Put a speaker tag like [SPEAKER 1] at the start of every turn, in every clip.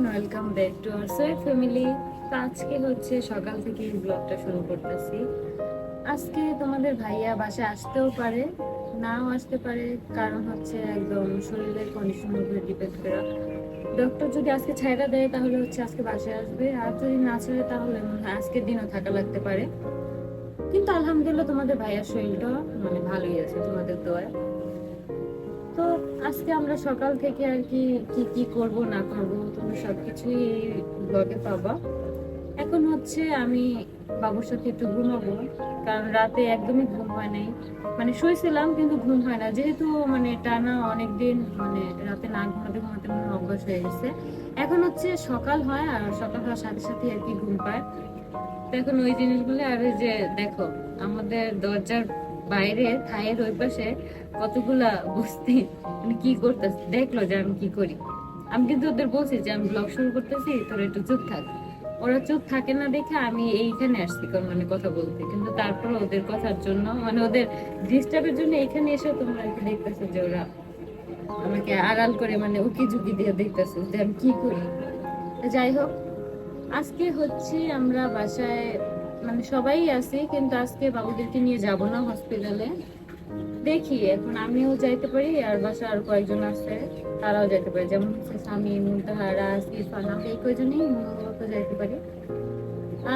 [SPEAKER 1] Everyone welcome back to our sweet family আজকে হচ্ছে সকাল থেকে ব্লগটা শুরু করতেছি। আজকে তোমাদের ভাইয়া বাসায় আসতেও পারে, নাও আসতে পারে। কারণ হচ্ছে একদম শরীরের কন্ডিশনের উপরে ডিপেন্ড করা। ডক্টর যদি আজকে ছাইরা দেয়, তাহলে হচ্ছে আজকে বাসায় আসবে। আর যদি না ছাড়ে, তাহলে আজকের দিনও থাকা লাগতে পারে। কিন্তু আলহামদুলিল্লাহ তোমাদের ভাইয়ার শরীরটা মানে ভালোই আছে, তোমাদের দোয়ায়। তো আজকে আমরা সকাল থেকে আর কি কি কি করব, না করব, তোমরা সবকিছুই ব্লগে পাবা। এখন হচ্ছে আমি বাবুর সাথে একটু ঘুমাবো, কারণ রাতে একদমই ঘুম হয় নাই। মানে শুয়েছিলাম, কিন্তু ঘুম হয় না। যেহেতু মানে টানা অনেক দিন মানে রাতে না ঘুমাতে ঘুমাতে মনে অভ্যাস হয়ে গেছে। এখন হচ্ছে সকাল হয়, আর সকাল হওয়ার সাথে সাথে আর কি ঘুম পায়। তো এখন ওই জিনিসগুলো আর ওই যে দেখো, আমাদের দরজার বাইরে থায়ের ওই পাশে কতগুলা বস্তি। মানে কি করতেছে? দেখল যে আমি কি করি। আমি কিন্তু ওদের বলছি যে, আমি ব্লগ শুরু করতেছি, তোরা একটু চুপ থাক। ওরা চুপ থাকে না দেখে আমি এইখানে আসছি মানে কথা বলতে। কিন্তু তারপর ওদের কথার জন্য মানে ওদের ডিস্টার্বের জন্য এখানে এসে তোমরা দেখতেছো যে ওরা আমাকে আড়াল করে মানে উকি ঝুঁকি দিয়ে দেখতেছো যে আমি কি করি। যাই হোক, আজকে হচ্ছে আমরা বাসায় মানে সবাই আছি, কিন্তু আজকে বাবুদেরকে নিয়ে যাব না হসপিটালে দেখি, এখন আমিও যাইতে পারি, আর বাসা আর কয়েকজন আছে, তারাও যাইতে পারে। যেমন হচ্ছে স্বামী, মুন্তাহারা আমরা এই কয়জনই মূলত যাইতে পারি।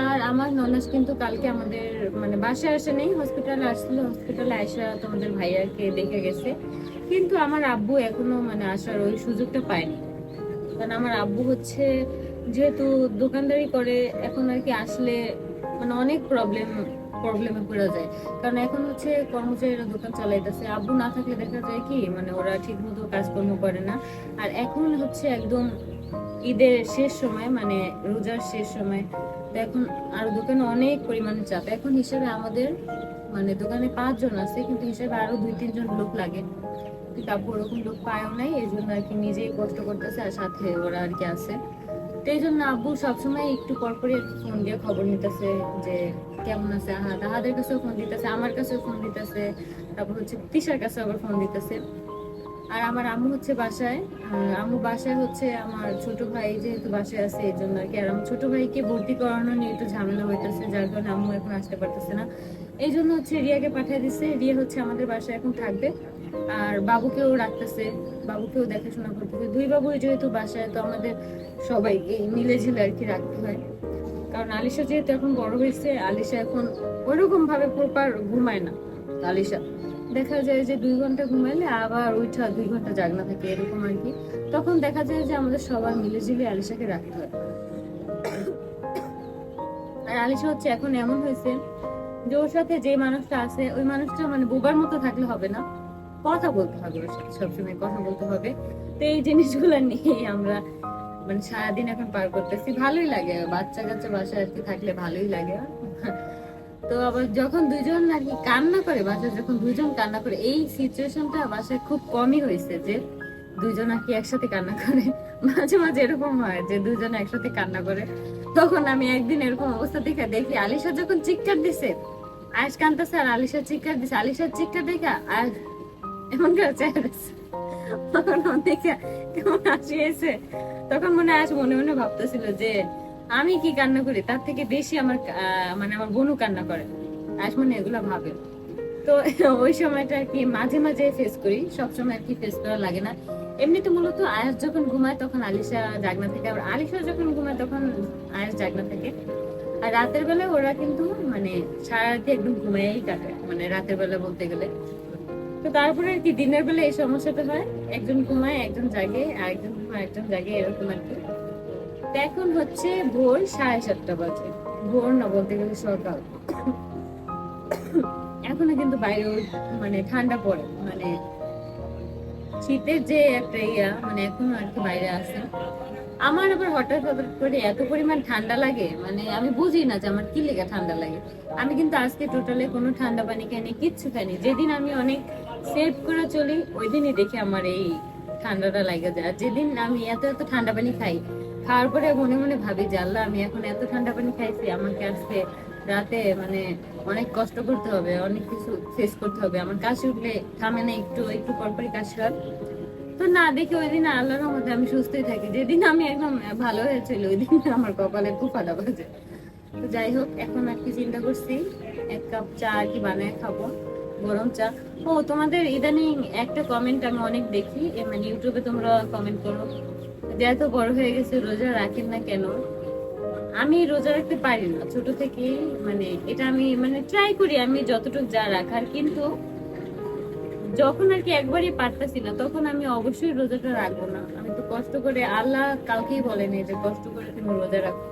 [SPEAKER 1] আর আমার নলেজ কিন্তু কালকে আমাদের মানে বাসায় আসে নেই হসপিটালে আসছিল হসপিটালে আসা তোমাদের ভাইয়াকে দেখে গেছে। কিন্তু আমার আব্বু এখনও মানে আসার ওই সুযোগটা পায়নি। কারণ আমার আব্বু হচ্ছে, যেহেতু দোকানদারি করে, এখন আর কি আসলে মানে অনেক প্রবলেম প্রবলেমে পড়ে যায়। কারণ এখন হচ্ছে কর্মচারীরা দোকান চালাইতেছে। আব্বু না থাকলে দেখা যায় কি মানে ওরা ঠিক মতো কাজকর্ম করে না। আর এখন হচ্ছে একদম ঈদের শেষ সময় মানে রোজার শেষ সময়, তো এখন আর দোকানে অনেক পরিমাণে চাপ। এখন হিসেবে আমাদের মানে দোকানে পাঁচজন আছে, কিন্তু হিসেবে আরও দুই, তিনজন লোক লাগে। কিন্তু আব্বু ওরকম লোক পায়ও নাই এই জন্য আর কি নিজেই কষ্ট করতেছে আর সাথে ওরা আর কি আছে। এই জন্য আব্বু সবসময় একটু পর পরই ফোন দিয়ে খবর নিতেছে যে কেমন আছে আহা, তাহাদের কাছেও ফোন দিতেছে, আমার কাছেও ফোন দিতেছে, তারপর হচ্ছে তিশার কাছে আবার ফোন দিতেছে। আর আমার আম্মু হচ্ছে বাসায় আম্মু বাসায় হচ্ছে আমার ছোট ভাই যেহেতু বাসায় আছে, এই জন্য আর কি। আর আমার ছোট ভাইকে ভর্তি করানো নিয়ে একটু ঝামেলা হইতেছে, যার কারণে আম্মু এখন আসতে পারতেছে না। এই জন্য হচ্ছে রিয়াকে পাঠিয়ে দিচ্ছে রিয়া হচ্ছে আমাদের বাসায় এখন থাকবে। আর বাবুকেও রাখতেছে। বাবুকেও দেখাশোনা করতেছে। দুই বাবুই যেহেতু বাসায় তো আমাদের সবাইকে মিলে ঝিলে আর কি রাখতে হয়। কারণ আলিশা যেহেতু এখন বড় হয়েছে আলিশা এখন ওইরকম ভাবে প্রপার ঘুমায় না। আলিশা? দেখা যায় যে দুই ঘণ্টা ঘুমাইলে আবার ওইটা দুই ঘণ্টা জাগনা থাকে এরকম আর কি। তখন দেখা যায় যে আমাদের সবার মিলে ঝিলে আলিশাকে রাখতে হয়। আর আলিশা হচ্ছে এখন এমন হয়েছে যে ওর সাথে যে মানুষটা আছে, ওই মানুষটা মানে বোবার মতো থাকলে হবে না। কথা বলতে হবে ওর সাথে, সবসময় কথা বলতে হবে। তো এই জিনিসগুলো নিয়ে আমরা মানে সারাদিন এখন পার করতেছি। ভালোই লাগে, বাচ্চা কাচ্চা বাসায় আর কি থাকলে ভালোই লাগে। তো আবার যখন দুজন আর কি কান্না করে, বাসায় যখন দুজন কান্না করে, এই সিচুয়েশনটা বাসায় খুব কমই হয়েছে যে দুজন আর কি একসাথে কান্না করে। মাঝে মাঝে এরকম হয় যে দুইজন একসাথে কান্না করে। তখন আমি একদিন এরকম অবস্থা দেখে দেখি, আলিশা যখন চিৎকার দিছে চিৎকার দিছে। আলিশার দেখে আর এমন করে তখন দেখে কেমন হাসি এসে তখন মনে হয় মনে মনে ভাবতেছিল যে, আমি কি কান্না করি? তার থেকে বেশি আমার মানে আমার কান্না করে। মনে এগুলা ভাবে। তো ওই সময়টা আর কি মাঝে মাঝে ফেস করি। সবসময় আর কি ফেস করা লাগে না। এমনিতে মূলত আয়াস যখন ঘুমায় তখন আলিশা জাগনা থাকে। আবার আলিশা যখন ঘুমায় তখন আয়াস জাগনা থাকে। আর রাতের বেলা ওরা কিন্তু মানে সারা রাতে একদম ঘুমাইয়াই কাটে মানে রাতের বেলা বলতে গেলে। তো তারপরে আর কি, দিনের বেলা এই সমস্যাটা হয়, একজন ঘুমায়, একজন জাগে, আর একজন ঘুমায়, একজন জাগে, এরকম আর কি। এখন হচ্ছে ভোর সাড়ে সাতটা বাজে। ভোর না বলতে গেলে সকাল। এখনও কিন্তু বাইরে মানে ঠান্ডা পড়ে মানে শীতের যে একটা ইয়া মানে এখনও আর কি বাইরে আছে আমার আবার হঠাৎ হঠাৎ করে এত পরিমাণ ঠান্ডা লাগে মানে আমি বুঝি না যে আমার কি লেগে ঠান্ডা লাগে। আমি কিন্তু আজকে টোটালে কোনো ঠান্ডা পানি খাইনি, কিচ্ছু খাইনি। যেদিন আমি অনেক সেভ করে চলি ওই দিনই দেখি আমার এই ঠান্ডাটা লাগে যায়। আর যেদিন আমি এত এত ঠান্ডা পানি খাই, খাওয়ার পরে মনে মনে ভাবি যে আল্লাহ, আমি এখন এত ঠান্ডা পানি খাইছি, আমাকে আজকে রাতে মানে অনেক কষ্ট করতে হবে, অনেক কিছু ফেস করতে হবে। আমার কাশি উঠলে থামে না একটু একটু পরপরই কাশি হয়। তো না, দেখি ওই দিন আল্লাহর রহমতে আমি সুস্থই থাকি। যেদিন আমি একদম ভালো হয়েছিল, ওই দিন আমার কপালে খুব ফাটা বাজে। তো যাই হোক, এখন আর কি চিন্তা করছি, এক কাপ চা আর কি বানায় খাব, গরম চা। ও, তোমাদের ইদানিং একটা কমেন্ট আমি অনেক দেখি মানে ইউটিউবে তোমরা কমেন্ট করো, যে এত বড় হয়ে গেছে, রোজা রাখেন না কেন? আমি রোজা রাখতে পারি না, ছোট থেকেই মানে এটা আমি মানে ট্রাই করি আমি যতটুকু যা রাখার, কিন্তু যখন আর কি একবারই পারতেছি না, তখন আমি অবশ্যই রোজাটা রাখব না। আমি তো কষ্ট করে আল্লাহ কাউকেই বলেনি যে কষ্ট করে তুমি রোজা রাখো।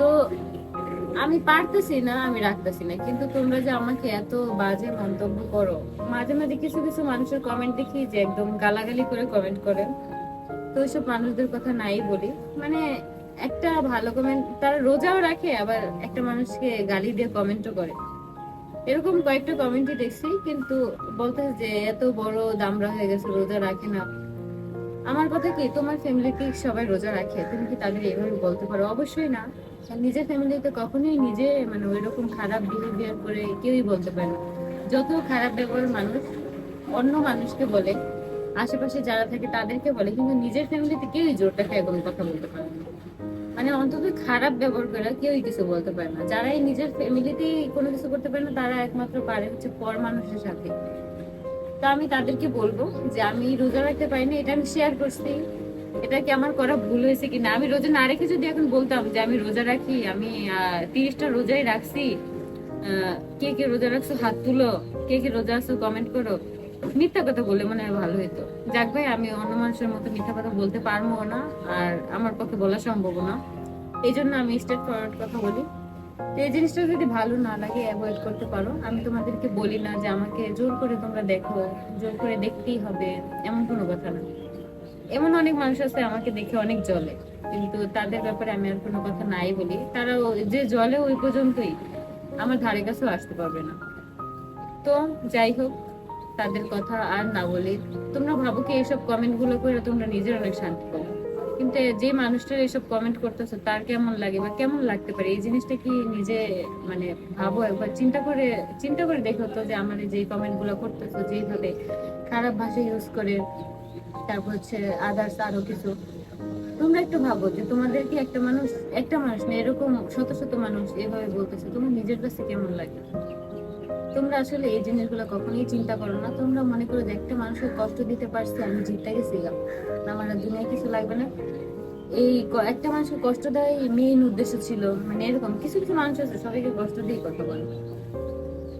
[SPEAKER 1] তো আমি পারতেছি না, আমি রাখতেছি না। কিন্তু তোমরা যে আমাকে এত বাজে মন্তব্য করো, মাঝে মাঝে কিছু কিছু মানুষের কমেন্ট দেখি যে একদম গালাগালি করে কমেন্ট করে। তো ওইসব মানুষদের কথা নাই বলি। মানে একটা ভালো কমেন্ট তারা রোজাও রাখে, আবার একটা মানুষকে গালি দিয়ে কমেন্টও করে। এরকম কয়েকটা কমেন্টই দেখছি, কিন্তু বলতে যে এত বড় দামরা হয়ে গেছে, রোজা রাখে না। আমার কথা কি, তোমার ফ্যামিলিতে সবাই রোজা রাখে? তুমি কি তাদের এইভাবে বলতে পারো? অবশ্যই না। নিজের ফ্যামিলিতে কখনোই নিজে মানে ওই রকম খারাপ বিহেভিয়ার করে কেউই বলতে পারে না। যত খারাপ ব্যবহার মানুষ, অন্য মানুষকে বলে, আশেপাশে যারা থাকে তাদেরকে বলে, কিন্তু নিজের ফ্যামিলিতে কেউই জোরটা খেয়ে কথা বলতে পারে না। মানে অন্তত খারাপ ব্যবহার করে কেউই কিছু বলতে পারে না। যারাই নিজের ফ্যামিলিতেই কোনো কিছু করতে পারে না, তারা একমাত্র পারে হচ্ছে পর মানুষের সাথে। তো আমি তাদেরকে বলব যে আমি রোজা রাখতে পারিনি এটা আমি শেয়ার করছি। এটা কি আমার করা ভুল হয়েছে কিনা? আমি রোজা না রেখে যদি এখন বলতাম যে আমি রোজা রাখি, আমি তিরিশটা রোজাই রাখছি কে কে রোজা রাখছো হাত তুলো, কে কে রোজা আছো কমেন্ট করো। মিথ্যা কথা বলে মনে হয় ভালো হতো যাক ভাই, আমি অন্য মানুষের মতো মিথ্যা কথা বলতে পারব না আর আমার পক্ষে বলা সম্ভব না। এই জন্য আমি স্টেট ফরওয়ার্ড কথা বলি। তো এই জিনিসটা যদি ভালো না লাগে অ্যাভয়েড করতে পারো। আমি তোমাদেরকে বলি না যে আমাকে জোর করে তোমরা দেখো, জোর করে দেখতেই হবে, এমন কোনো কথা না। এমন অনেক মানুষ আছে আমাকে দেখে অনেক জলে কিন্তু তাদের ব্যাপারে আমি আর কোনো কথা নাই বলি। তারা যে জলে ওই পর্যন্তই। আমার ধারে কাছেও আসতে পারবে না। তো যাই হোক তাদের কথা আর না বলি। তোমরা ভাবো কি এইসব কমেন্টগুলো করে তোমরা নিজের অনেক শান্তি পাবো। কিন্তু যে মানুষটা এইসব কমেন্ট করতেছে, তার কেমন লাগে বা কেমন লাগতে পারে? এই জিনিসটা কি নিজে মানে ভাবো একবার? চিন্তা করে চিন্তা করে দেখো তো যে আমার যে কমেন্টগুলো করতেছো, যেভাবে খারাপ ভাষা ইউজ করে, তারপর হচ্ছে আদার্স আরও কিছু। তোমরা একটু ভাবো যে তোমাদের কি একটা মানুষ একটা মানুষ না, এরকম শত শত মানুষ এভাবে বলতেছে, তোমার নিজের কাছে কেমন লাগে? তোমরা আসলে এই জিনিসগুলো কখনোই চিন্তা করো না। তোমরা মনে করো যে একটা মানুষকে কষ্ট দিতে পারছি, আমি জিততে গেছিলাম আমার আর দুনিয়ায় কিছু লাগবে না। এই একটা মানুষকে কষ্ট দেওয়াই মেইন উদ্দেশ্য ছিল। মানে এরকম কিছু কিছু মানুষ আছে, সবাইকে কষ্ট দিয়ে কথা বলে।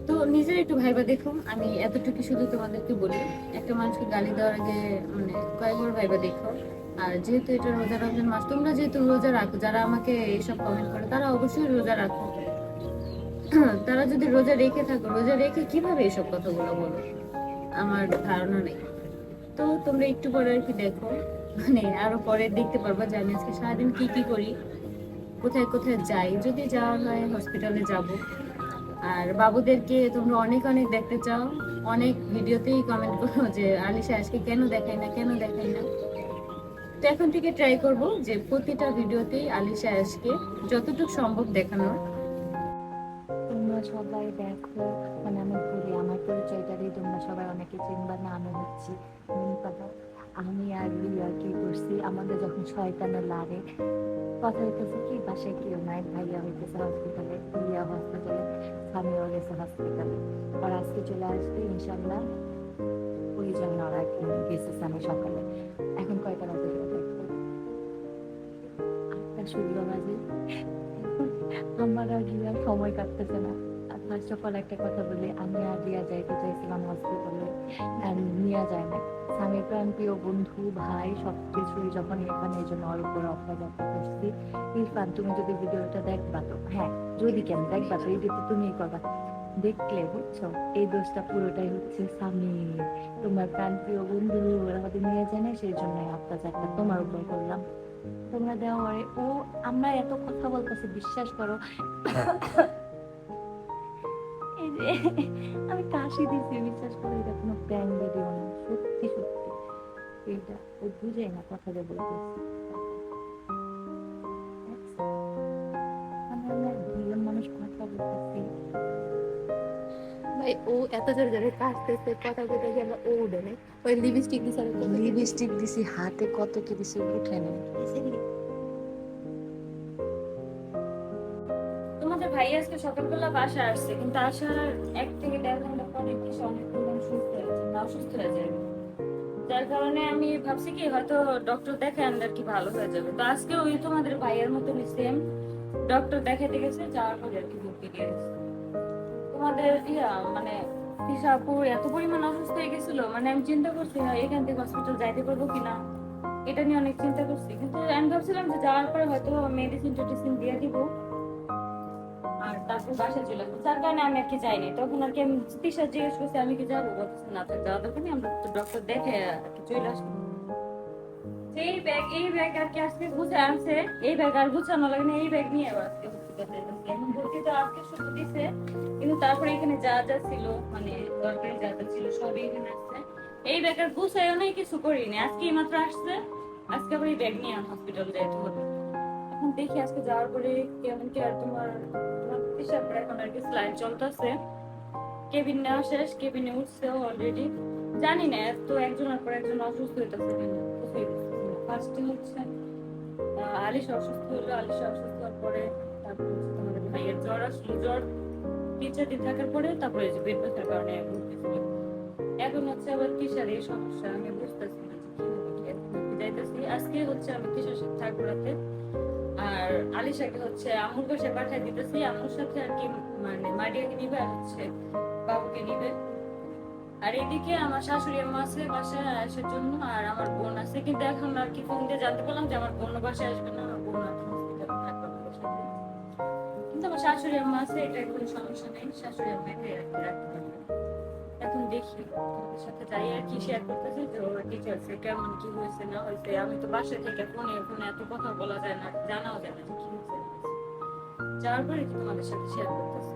[SPEAKER 1] তো নিজের একটু ভাইবা দেখো, আমি এতটুকু শুধু তোমাদেরকে বলি, একটা মানুষকে গালি দেওয়ার আগে মানে কয়েকবার ভাইবা দেখো। আর যেহেতু এটা রোজা রমজান মাস, তোমরা যেহেতু রোজা রাখো, যারা আমাকে এইসব কমেন্ট করে, তারা অবশ্যই রোজা রাখো। তারা যদি রোজা রেখে থাকো, রোজা রেখে কীভাবে এসব কথাগুলো বলো? আমার ধারণা নেই। তো তোমরা একটু পরে আর কি দেখো। মানে আরও পরে দেখতে পারবা যে আমি আজকে সারাদিন কি কি করি, কোথায় কোথায় যাই। যদি যাওয়া হয় হসপিটালে যাব। আর বাবুদেরকে তোমরা অনেক অনেক দেখতে চাও। অনেক ভিডিওতেই কমেন্ট করো যে, আলিশা, আজকে কেন দেখাই না, কেন দেখাই না? তো এখন থেকে ট্রাই করব যে, প্রতিটা ভিডিওতেই আলিশা আজকে যতটুকু সম্ভব দেখানোর।
[SPEAKER 2] তোমরা সবাই দেখো মানে আমি বলি আমার পরিচয়টা দিয়ে তোমরা সবাই অনেকে চিনবা না আমি হচ্ছি মিনপাদা আমি আর রিয়া কি করছি? আমাদের যখন শয়তানে লারে, কথা হইতেছে কি, বাসায় কেউ নাই, ভাইয়া হইতেছে হসপিটালে রিয়া হসপিটালে স্বামীও গেছে হসপিটালে আর আজকে চলে আসবে ইনশাল্লাহ ওই জন্য ওরা গেছে স্বামী সকালে। এখন কয়টা বাজে দেখো? আটটা, ষোলো বাজে। আমার আর সময় কাটতেছে না। আর ফার্স্ট অফ অল একটা কথা বলি, আমি আর রিয়া যাইতে চাইছিলাম হসপিটালে নিয়ে যায় না স্বামী প্রাণ, প্রিয় বন্ধু, ভাই সব কিছুই যখন এখানে এই জন্য ওর উপর অপরাধ করছি, ইরফান, তুমি যদি ভিডিওটা দেখবা তো হ্যাঁ যদি কেন দেখবা তো, এই দিতে তুমিই করবা। দেখলে, বুঝছ? এই দোষটা পুরোটাই হচ্ছে স্বামী। তোমার প্রাণ, প্রিয় বন্ধু, ওরা আমাদের নিয়ে যায় না সেই জন্য অত্যাচারটা তোমার উপর করলাম। তোমরা দেওয়া হয় ও, আমরা এত কথা বলতেছি, বিশ্বাস করো। এই যে আমি কাশি দিছি বিশ্বাস করে এটা কোনো প্যান ভিডিও না সত্যি সত্যি। এইটা ও বুঝে না কথা যে বলতেছি। মানে দুজন মানুষ কথা বলতেছি।
[SPEAKER 1] ভাই
[SPEAKER 2] ও এত জোরে জোরে কাশতেছে কথা বলতে গেলে ও উঠে নেই। ওই লিপস্টিক দিছে আর কত
[SPEAKER 3] লিপস্টিক দিছি হাতে কত কি দিছি উঠে না
[SPEAKER 1] ভাই আজকে সকালবেলা বাসা আসছে কিন্তু আসার এক থেকে দেড় ঘণ্টা পরে সে অনেক সুস্থ হয়ে যাবে যার কারণে আমি ভাবছি কি হয়তো ডক্টর দেখে আনলে আর কি ভালো হয়ে যাবে। তো আজকে ওই তোমাদের ভাইয়ের মতনই সেম ডক্টর দেখাতে গেছে যাওয়ার পরে আর কি ভর্তি গেছে তোমাদের ইয়া মানে তিশাপুর এত পরিমাণ অসুস্থ হয়ে গেছিল মানে আমি চিন্তা করছি হ্যাঁ, এখান থেকে হসপিটাল যাইতে পারব কিনা? এটা নিয়ে অনেক চিন্তা করছি কিন্তু আমি ভাবছিলাম যে যাওয়ার পরে হয়তো মেডিসিন টেডিসিন দিয়ে দিব। আর তারপর বাসায় চলে আসব। যার কারণে আমি আর কি যাইনি তখন আর কি আমি তিশা জিজ্ঞেস করছি, আমি কি যাব? না, তো যাওয়া দরকার নেই, আমরা ডক্টর দেখে আর কি চলে আসব। সেই ব্যাগ এই ব্যাগ আর কি আজকে গুছে আনছে। এই ব্যাগ আর গুছানো লাগে না, এই ব্যাগ নিয়ে আবার ভর্তি তো আজকে শুধু দিছে, কিন্তু তারপরে এখানে যা যা ছিল মানে দরকারি যা যা ছিল, সবই এখানে আসছে এই ব্যাগ আর গুছাইও নাই, কিছু করিনি। আজকে মাত্র আসছে, আজকে আবার এই ব্যাগ নিয়ে হসপিটাল যাইতে হবে। এখন দেখি আজকে যাওয়ার পরে কেমন কি আর তোমার হিসাবে এখন আর কি স্লাইড চলতেছে। কেবিন নেওয়া শেষ, কেবিনে উঠছে অলরেডি জানি না তো একজনের পর একজন অসুস্থ হইতেছে ফার্স্টে হচ্ছে আলিশা অসুস্থ হলো, আলিশা অসুস্থ হওয়ার পরে তারপর হচ্ছে জ্বর আসলো। জ্বর তিন চার দিন থাকার পরে তারপরে যে পেট ব্যথার কারণে এখন হচ্ছে আবার কিসের এই সমস্যা? আমি বুঝতেছি না যাইতেছি। আজকে হচ্ছে আমি কিসের সাথে থাকব রাতে? আর আলিশাকে হচ্ছে আমুর বাসায় পাঠিয়ে দিতেছি। আমুর সাথে আর কি মানে মারিয়াকে নিবে আর হচ্ছে বাবুকে নিবে। আর এদিকে আমার শাশুড়ি আম্মা আছে বাসায় আসার জন্য, আর আমার বোন আছে। কিন্তু এখন আর কি ফোন দিয়ে জানতে পারলাম যে আমার বোন বাসায় আসবে না, আমার বোন কিন্তু আমার শাশুড়ি আম্মা আছে, এটা কোনো সমস্যা নেই। শাশুড়ি আম্মাকে রাখতে পারবে। দেখি। তোমাদের সাথে যাই আর কি শেয়ার করতেছি। ওরা কি চলছে কেমন কি হয়েছে না হয়েছে? আমি তো বাসায় থেকে ফোনে ফোনে এত কথা বলা যায় না জানাও যায় না যে কি হয়েছে যাওয়ার পরে কি তোমাদের সাথে শেয়ার করতেছি?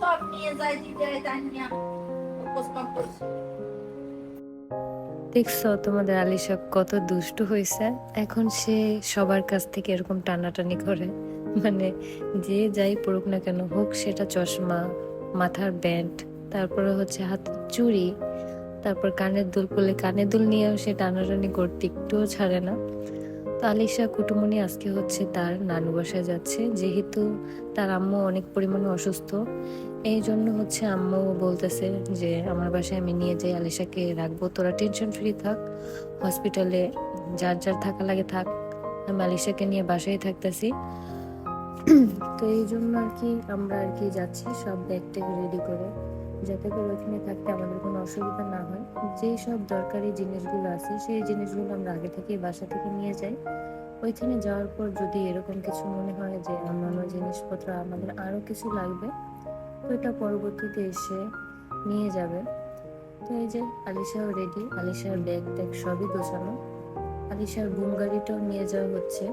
[SPEAKER 4] সব নিয়ে যায় তানিয়া কপস কপস
[SPEAKER 3] দেখছ তোমাদের আলিশা কত দুষ্টু হয়েছে এখন সে সবার কাছ থেকে এরকম টানাটানি করে। মানে যে যাই পড়ুক না কেন, হোক সেটা চশমা, মাথার ব্যান্ড, তারপরে হচ্ছে হাতের চুড়ি, তারপর কানের দুল করলে কানের দুল নিয়েও সে টানাটানি করতে একটুও ছাড়ে না। তো আলিশা কুটুমনি আজকে হচ্ছে তার নানু বাসায় যাচ্ছে, যেহেতু তার আম্মু অনেক পরিমাণে অসুস্থ, এই জন্য হচ্ছে আম্মু বলতেছে যে, আমার বাসায় আমি নিয়ে যাই, আলিশাকে রাখব, তোরা টেনশন ফ্রি থাক হসপিটালে যার যার থাকা লাগে থাক, আমি আলিশাকে নিয়ে বাসায় থাকতেছি। তো এই জন্য আর কি আমরা আর কি যাচ্ছি, সব ব্যাগ ট্যাগ রেডি করে। যাতে করে ওখানে থাকতে আমাদের কোনো অসুবিধা না হয়। যেই সব দরকারি জিনিসগুলো আছে, সেই জিনিসগুলো আমরা আগে থেকে বাসা থেকে নিয়ে যাই। ওইখানে যাওয়ার পর যদি এরকম কিছু মনে হয় যে অন্যান্য জিনিসপত্র আমাদের আরও কিছু লাগবে, তো এটা পরবর্তীতে এসে নিয়ে যাবে। তো এই যে আলিশাও রেডি আলিশার ব্যাগ ট্যাগ সবই গোছানো। আলিশার বুম গাড়িটাও নিয়ে যাওয়া হচ্ছে।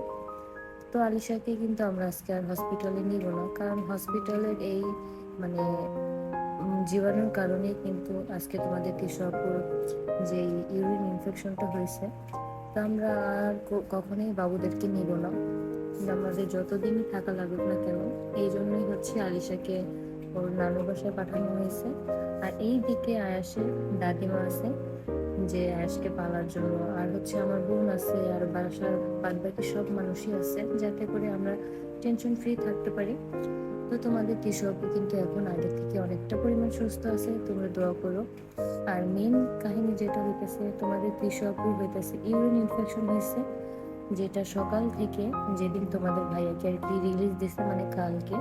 [SPEAKER 3] তো আলিশাকে কিন্তু আমরা আজকে আর হসপিটালে নিব না। কারণ হসপিটালের এই মানে জীবাণুর কারণে কিন্তু আজকে তোমাদের কৃষকপুর যে ইউরিন ইনফেকশনটা হয়েছে, তো আমরা আর কখনোই বাবুদেরকে নিব না। আমাদের যতদিনই থাকা লাগুক না কেন, এই জন্যই হচ্ছে আলিশাকে ওর নানু বাসায় পাঠানো হয়েছে। আর এই দিকে আয়াসের দাদিমা আছে যে আয়াসকে পালার জন্য। আর হচ্ছে আমার বোন আছে, আর বাসার বাদ বাকি সব মানুষই আছে, যাতে করে আমরা টেনশন ফ্রি থাকতে পারি। তো তোমাদের কৃষকও কিন্তু এখন আগে থেকে অনেকটা পরিমাণ সুস্থ আছে, তোমরা দোয়া করো। আর মেন কাহিনী যেটা হইতেছে, তোমাদের কৃষকই হইতেছে ইউরিন ইনফেকশন হয়েছে যেটা সকাল থেকে যেদিন তোমাদের ভাইয়াকে আর কি রিলিজ দিছে মানে কালকে।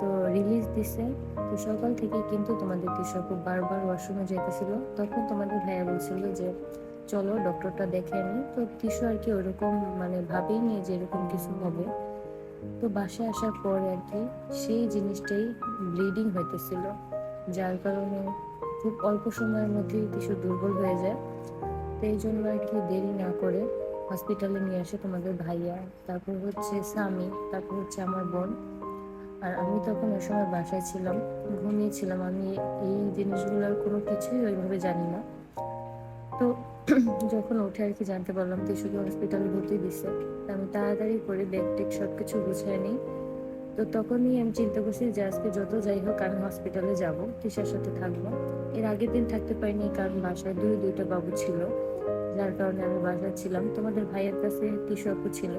[SPEAKER 3] তো রিলিজ দিছে। তো সকাল থেকে কিন্তু তোমাদের কৃষক বারবার ওয়াশরুমে যেতেছিল তখন তোমাদের ভাইয়া বলছিল যে, চলো ডক্টরটা দেখে আনি। তো কিছু আর কি ওরকম মানে ভাবেই নিয়ে যে এরকম কিছু হবে। তো বাসায় আসার পর আর কি সেই জিনিসটাই ব্লিডিং হইতেছিল। যার কারণে খুব অল্প সময়ের মধ্যেই কিছু দুর্বল হয়ে যায়। তো এই জন্য আর কি দেরি না করে হসপিটালে নিয়ে আসে তোমাদের ভাইয়া। তারপর হচ্ছে স্বামী, তারপর হচ্ছে আমার বোন। আর আমি তখন ওই সময় বাসায় ছিলাম ঘুমিয়েছিলাম আমি এই জিনিসগুলোর কোনো কিছুই ওইভাবে জানি না। তো যখন উঠে আর কি জানতে পারলাম তিশুকে হসপিটালে ভর্তি দিছে আমি তাড়াতাড়ি করে ব্যাগ টেক সব কিছু গুছিয়ে নিই। তো তখনই আমি চিন্তা করছি যে আজকে যত যাই হোক আমি হসপিটালে যাব তিশার সাথে থাকব। এর আগের দিন থাকতে পারিনি, কারণ বাসায় দুই, দুইটা বাবু ছিল। যার কারণে আমি বাসায় ছিলাম। তোমাদের ভাইয়ের কাছে আপু ছিল।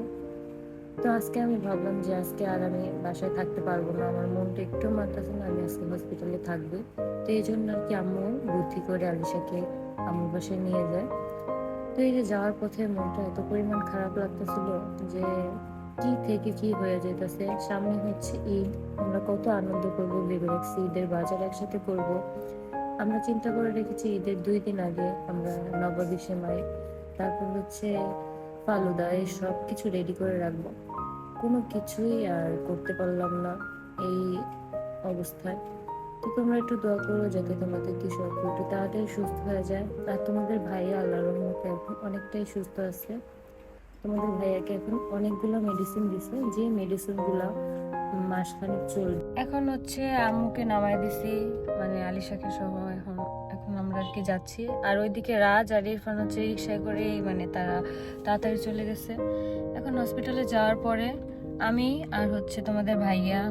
[SPEAKER 3] তো আজকে আমি ভাবলাম যে আজকে আর আমি বাসায় থাকতে পারব না, আমার মনটা একটু মানতেছে না, আমি আজকে হসপিটালে থাকব। তো এই জন্য আর কি আম্মু বুদ্ধি করে আলিশাকে আম্মুর বাসায় নিয়ে যায়। তো এই যে যাওয়ার পথে মনটা এত পরিমাণ খারাপ লাগতেছিল যে কি থেকে কি হয়ে যেতেছে সামনে হচ্ছে ঈদ, আমরা কত আনন্দ করব, ভেবে ঈদের বাজার একসাথে করব। আমরা চিন্তা করে রেখেছি ঈদের দুই দিন আগে আমরা নববিশে মাই তারপর হচ্ছে ফালুদা, এই সব কিছু রেডি করে রাখব। কোনো কিছুই আর করতে পারলাম না এই অবস্থায়। তো তোমরা একটু দোয়া করো যাতে তোমাদের কৃষক একটু তাড়াতাড়ি সুস্থ হয়ে যায়। আর তোমাদের ভাইয়া আল্লাহর রহমতে এখন অনেকটাই সুস্থ আছে। তোমাদের ভাইয়াকে এখন অনেকগুলো মেডিসিন দিছে, যে মেডিসিনগুলো মাসখানেক চলবে। এখন হচ্ছে আম্মুকে নামাই দিছি মানে আলিশাকে সহ এখন আর কি যাচ্ছি। আর ওইদিকে রাজ আর ইরফান হচ্ছে রিক্সায় করে মানে তারা তাড়াতাড়ি চলে গেছে। এখন হসপিটালে যাওয়ার পরে আমি আর হচ্ছে তোমাদের ভাইয়া,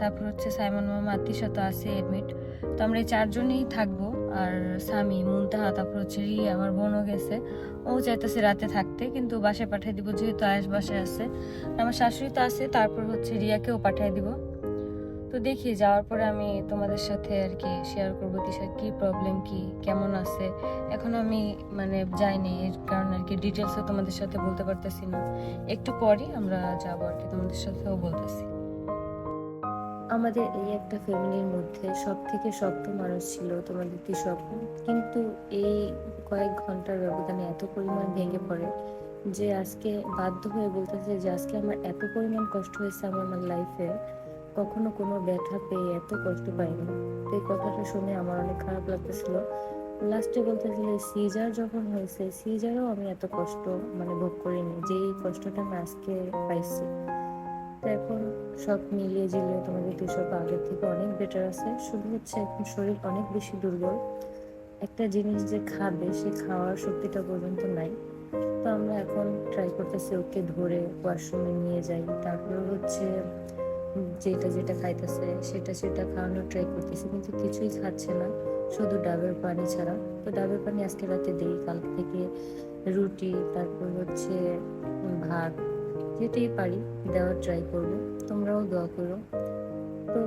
[SPEAKER 3] তারপর হচ্ছে সাইমন মামা আত্মীয় তো আছে এডমিট তো আমরা এই চারজনেই থাকব। আর স্বামী মুনতাহা, তারপর হচ্ছে রিয়া, আমার বোনও গেছে। ও চাইতেছে রাতে থাকতে, কিন্তু বাসায় পাঠিয়ে দিব যেহেতু আয়েস বাসায় আছে। আমার শাশুড়ি তো আছে, তারপর হচ্ছে রিয়াকেও পাঠিয়ে দিব। তো দেখি, যাওয়ার পরে আমি তোমাদের সাথে আর কি শেয়ার করব তিশার কি প্রবলেম কি, কেমন আছে? এখন আমি মানে যাইনি, এর কারণে আর কি ডিটেলসও তোমাদের সাথে বলতে পারতেছি না। একটু পরই আমরা যাব আর কি, তোমাদের সাথেও বলতেছি। আমাদের এই একটা ফ্যামিলির মধ্যে সব থেকে শক্ত মানুষ ছিল তোমাদের কৃষক কিন্তু এই কয়েক ঘণ্টার ব্যবধানে এত পরিমাণ ভেঙে পড়ে যে আজকে বাধ্য হয়ে বলতেছে যে, আজকে আমার এত পরিমাণ কষ্ট হয়েছে আমার লাইফে কখনো কোনো ব্যথা পেয়ে এত কষ্ট পাইনি। তো এই কথাটা শুনে আমার অনেক খারাপ লাগতেছিল। লাস্টে বলতেছিল সিজার যখন হয়েছে, সিজারও আমি এত কষ্ট মানে ভোগ করিনি যে এই কষ্টটা আমি আজকে পাইছি। তো এখন সব মিলিয়ে জিলিয়ে তোমাদের কৃষক আগের থেকে অনেক বেটার আছে। শুধু হচ্ছে এখন শরীর অনেক বেশি দুর্বল। একটা জিনিস যে খাবে, সে খাওয়ার শক্তিটা পর্যন্ত নাই। তো আমরা এখন ট্রাই করতেছি ওকে ধরে ওয়াশরুমে নিয়ে যাই। তারপরে হচ্ছে যেটা যেটা খাইতেছে, সেটা সেটা খাওয়ানোর ট্রাই করতেছি, কিন্তু কিছুই খাচ্ছে না। শুধু ডাবের পানি ছাড়া। তো ডাবের পানি আজকে রাতে দিই কাল থেকে রুটি, তারপর হচ্ছে ভাত, যেটাই পারি দেওয়ার ট্রাই করব। তোমরাও দোয়া করো। তো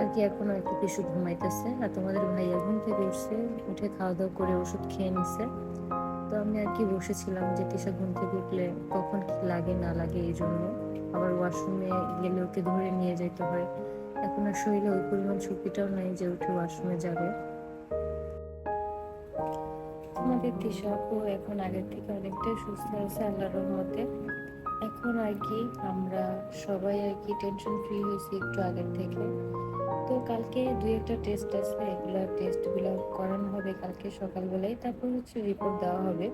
[SPEAKER 3] আর কি এখন আর কি কিছু ঘুমাইতেছে, আর তোমাদের ভাইয়া ঘুম থেকে উঠছে, উঠে খাওয়া দাওয়া করে ওষুধ খেয়ে নিছে। তো আমি আর কি বসেছিলাম যে তিশা ঘুম থেকে উঠলে কখন কি লাগে, না লাগে এই জন্য। আবার ওয়াশরুমে গেলে ওকে ধরে নিয়ে যেতে হয়। এখন আর শরীরে ওই পরিমাণ শক্তিটাও নাই যে উঠে ওয়াশরুমে যাবে। আমাদের তিশা আপু এখন আগের থেকে অনেকটাই সুস্থ আছে আল্লাহর রহমতে। এখন আর কি আমরা সবাই আর কি টেনশন ফ্রি হয়েছি একটু আগের থেকে। তো কালকে দুই একটা টেস্ট আছে, এগুলো টেস্টগুলো করানো হবে কালকে সকালবেলায় তারপর হচ্ছে রিপোর্ট দেওয়া হবে।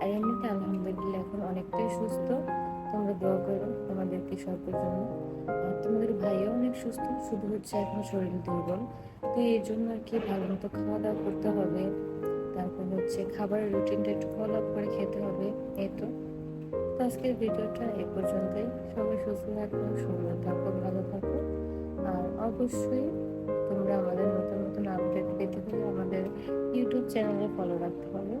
[SPEAKER 3] আর এমনিতে আলহামদুলিল্লাহ এখন অনেকটাই সুস্থ। তোমরা দোয়া করো তোমাদের কৃষকের জন্য। আর তোমাদের ভাইও অনেক সুস্থ, শুধু হচ্ছে এখন শরীর দুর্বল। তো এই জন্য আর কি ভালো মতো খাওয়া দাওয়া করতে হবে। তারপর হচ্ছে খাবারের রুটিনটা একটু ফলো আপ করে খেতে হবে, এই তো আজকের ভিডিওটা এ পর্যন্তই। সবাই সুস্থ থাকো, সুন্দর থাকো, ভালো থাকো। আর অবশ্যই তোমরা আমাদের নতুন আমাদের ইউটিউব চ্যানেলে ফলো রাখতে হবে।